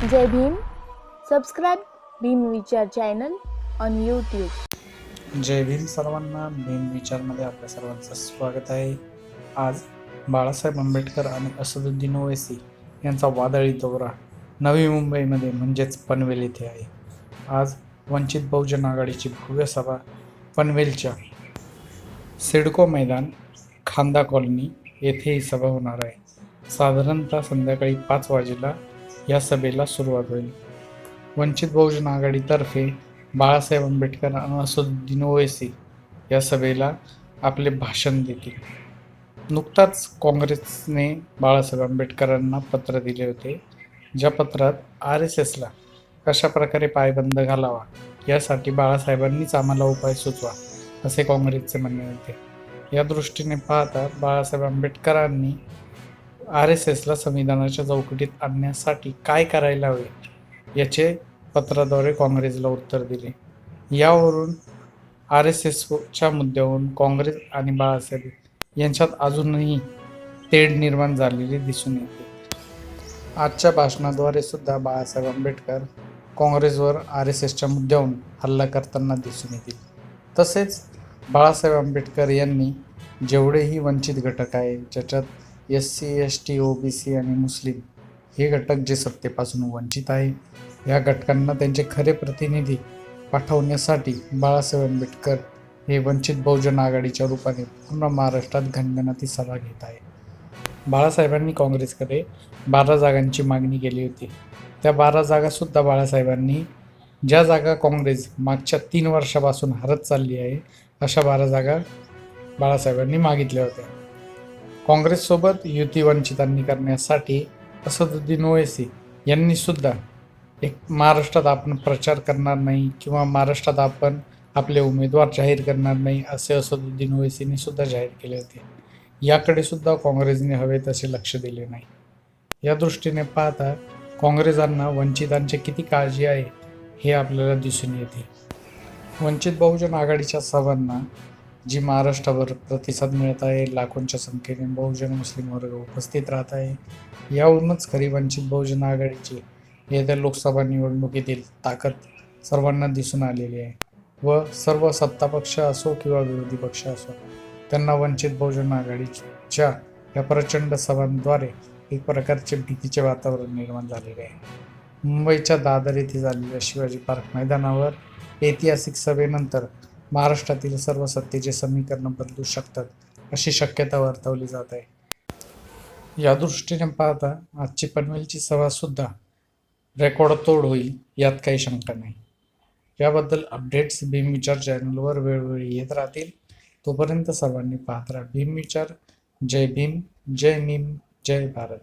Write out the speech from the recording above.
Jai Bhim. Subscribe Bhim Vichar channel on YouTube जय भीम सर्वांना. भीम विचारमध्ये आपल्या सर्वांचं स्वागत आहे. आज बाळासाहेब आंबेडकर आणि असदुद्दीन ओवेसी यांचा वादळी दौरा नवी मुंबईमध्ये म्हणजेच पनवेल येथे आहे. आज वंचित बहुजन आघाडीची भव्य सभा पनवेलच्या सिडको मैदान खांदा कॉलनी येथे ही सभा होणार आहे. साधारणतः संध्याकाळी पाच वाजेला या सभेला सुरुवात होईल. वंचित बहुजन आघाडीतर्फे बाळासाहेब आंबेडकर असुद्दीन असदुद्दीन या सभेला आपले भाषण देतील. नुकताच काँग्रेसने बाळासाहेब आंबेडकरांना पत्र दिले होते. ज्या पत्रात आर एस एसला कशा प्रकारे पायबंद घालावा यासाठी बाळासाहेबांनीच आम्हाला उपाय सुचवा असे काँग्रेसचे म्हणणे होते. या दृष्टीने पाहता बाळासाहेब आंबेडकरांनी आर एस एसला संविधानाच्या चौकटीत आणण्यासाठी काय करायला हवे याचे पत्राद्वारे काँग्रेसला उत्तर दिले. यावरून आर एस एसच्या मुद्द्यावरून काँग्रेस आणि बाळासाहेब यांच्यात अजूनही तेढ निर्माण झालेली दिसून येते. आजच्या भाषणाद्वारे सुद्धा बाळासाहेब आंबेडकर काँग्रेसवर आर एस एसच्या मुद्द्यावरून हल्ला करताना दिसून येतील. तसेच बाळासाहेब आंबेडकर यांनी जेवढेही वंचित घटक आहे ज्याच्यात S C S T O B C आणि मुस्लिम हे घटक जे सत्तेपासून वंचित आहे या घटकांना त्यांचे खरे प्रतिनिधी पाठवण्यासाठी बाळासाहेब आंबेडकर हे वंचित बहुजन आघाडीच्या रूपाने पूर्ण महाराष्ट्रात घनघनाती सभा घेत आहे बाळासाहेबांनी काँग्रेसकडे बारा जागांची मागणी केली होती. त्या बारा जागासुद्धा बाळासाहेबांनी ज्या जागा काँग्रेस मागच्या तीन वर्षापासून हरत चालली आहे अशा बारा जागा बाळासाहेबांनी मागितल्या होत्या. काँग्रेससोबत युती वंचितांनी करण्यासाठी असदुद्दीन ओवेसी यांनी सुद्धा एक महाराष्ट्रात आपण प्रचार करणार नाही किंवा महाराष्ट्रात आपण आपले उमेदवार जाहीर करणार नाही असे असदुद्दीन ओवैसीने सुद्धा जाहीर केले होते. याकडे सुद्धा काँग्रेसने हवे तसे लक्ष दिले नाही. या दृष्टीने पाहता काँग्रेसांना वंचितांची किती काळजी आहे हे आपल्याला दिसून येते. वंचित बहुजन आघाडीच्या सभांना जी महाराष्ट्रावर प्रतिसाद मिळत आहे लाखोंच्या संख्येने बहुजन मुस्लिम वर्ग उपस्थित राहत आहे. यावरूनच खरी वंचित बहुजन आघाडीची येत्या लोकसभा निवडणुकीतील ताकद सर्वांना दिसून आलेली आहे. व सर्व सत्ता पक्ष असो किंवा विरोधी पक्ष असो त्यांना वंचित बहुजन आघाडीच्या या प्रचंड सभांद्वारे एक प्रकारचे भीतीचे वातावरण निर्माण झालेले आहे. मुंबईच्या दादर येथे झालेल्या शिवाजी पार्क मैदानावर ऐतिहासिक सभेनंतर महाराष्ट्रातील सर्व सत्तेचे समीकरण बदलू शकतात अशी शक्यता वर्तवली जात आहे. या दृष्टीने पाहता आजची पनवेलची सभासुद्धा रेकॉर्ड तोड होईल यात काही शंका नाही. याबद्दल अपडेट्स भीम विचार चॅनलवर वेळोवेळी येत राहतील. तोपर्यंत सर्वांनी पाहत राहा भीम विचार. जय भीम जय मीम जय भारत.